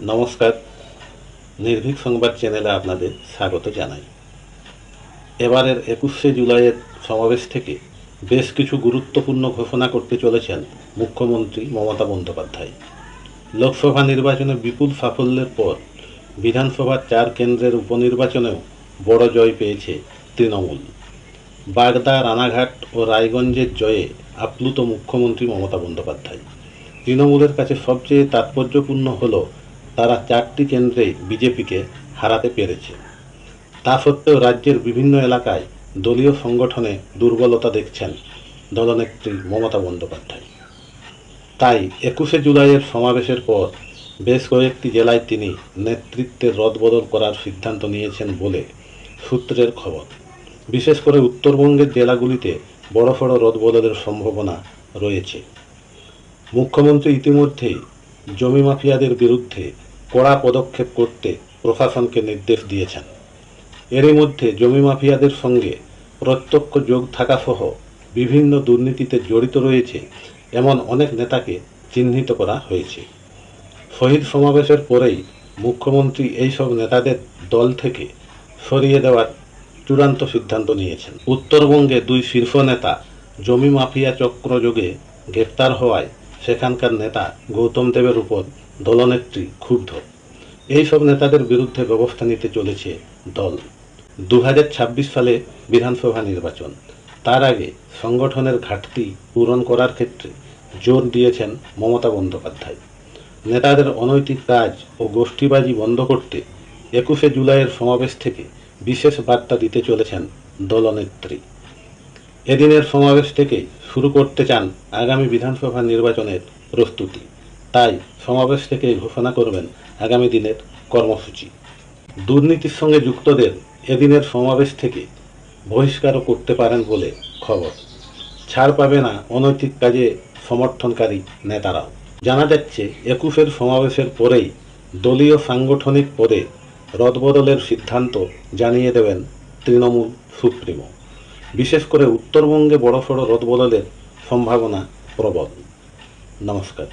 নমস্কার। নির্ভীক সংবাদ চ্যানেলে আপনাদের স্বাগত জানাই। এবারের একুশে জুলাইয়ের সমাবেশ থেকে বেশ কিছু গুরুত্বপূর্ণ ঘোষণা করতে চলেছেন মুখ্যমন্ত্রী মমতা বন্দ্যোপাধ্যায়। লোকসভা নির্বাচনে বিপুল সাফল্যের পর বিধানসভার চার কেন্দ্রের উপনির্বাচনেও বড় জয় পেয়েছে তৃণমূল। বাগদা, রানাঘাট ও রায়গঞ্জের জয়ে আপ্লুত মুখ্যমন্ত্রী মমতা বন্দ্যোপাধ্যায়। তৃণমূলের কাছে সবচেয়ে তাৎপর্যপূর্ণ হল তারা চারটি কেন্দ্রে বিজেপিকে হারাতে পেরেছে। তা সত্ত্বেও রাজ্যের বিভিন্ন এলাকায় দলীয় সংগঠনে দুর্বলতা দেখছেন দলনেত্রী মমতা বন্দ্যোপাধ্যায়। তাই একুশে জুলাইয়ের সমাবেশের পর বেশ কয়েকটি জেলায় তিনি নেতৃত্বের রদবদল করার সিদ্ধান্ত নিয়েছেন বলে সূত্রের খবর। বিশেষ করে উত্তরবঙ্গের জেলাগুলিতে বড় সড় রদবদলের সম্ভাবনা রয়েছে। মুখ্যমন্ত্রী ইতিমধ্যেই জমি মাফিয়াদের বিরুদ্ধে কড়া পদক্ষেপ করতে প্রশাসনকে নির্দেশ দিয়েছেন। এরই মধ্যে জমি মাফিয়াদের সঙ্গে প্রত্যক্ষ যোগ থাকা সহ বিভিন্ন দুর্নীতিতে জড়িত রয়েছে এমন অনেক নেতাকে চিহ্নিত করা হয়েছে। শহীদ সমাবেশের পরেই মুখ্যমন্ত্রী এইসব নেতাদের দল থেকে সরিয়ে দেওয়ার চূড়ান্ত সিদ্ধান্ত নিয়েছেন। উত্তরবঙ্গে দুই শীর্ষ নেতা জমি মাফিয়া চক্রযোগে গ্রেপ্তার হওয়ায় সেখানকার নেতা গৌতম দেবের উপর দলনেত্রী ক্ষুব্ধ। এইসব নেতাদের বিরুদ্ধে ব্যবস্থা নিতে চলেছে দল। দু হাজার ছাব্বিশ সালে বিধানসভা নির্বাচন। তার আগে সংগঠনের ঘাটতি পূরণ করার ক্ষেত্রে জোর দিয়েছেন মমতা বন্দ্যোপাধ্যায়। নেতাদের অনৈতিক কাজ ও গোষ্ঠীবাজি বন্ধ করতে একুশে জুলাইয়ের সমাবেশ থেকে বিশেষ বার্তা দিতে চলেছেন দলনেত্রী। এদিনের সমাবেশ থেকে শুরু করতে চান আগামী বিধানসভা নির্বাচনের প্রস্তুতি। তাই সমাবেশ থেকে ঘোষণা করবেন আগামী দিনের কর্মসূচি। দুর্নীতির সঙ্গে যুক্তদের এদিনের সমাবেশ থেকে বহিষ্কারও করতে পারেন বলে খবর। ছাড় পাবে না অনৈতিক কাজে সমর্থনকারী নেতারাও। জানা যাচ্ছে, একুশের সমাবেশের পরেই দলীয় সাংগঠনিক পদে রদবদলের সিদ্ধান্ত জানিয়ে দেবেন তৃণমূল সুপ্রিমো। বিশেষ করে উত্তরবঙ্গে বড়সড় রদবদলের সম্ভাবনা প্রবল। নমস্কার।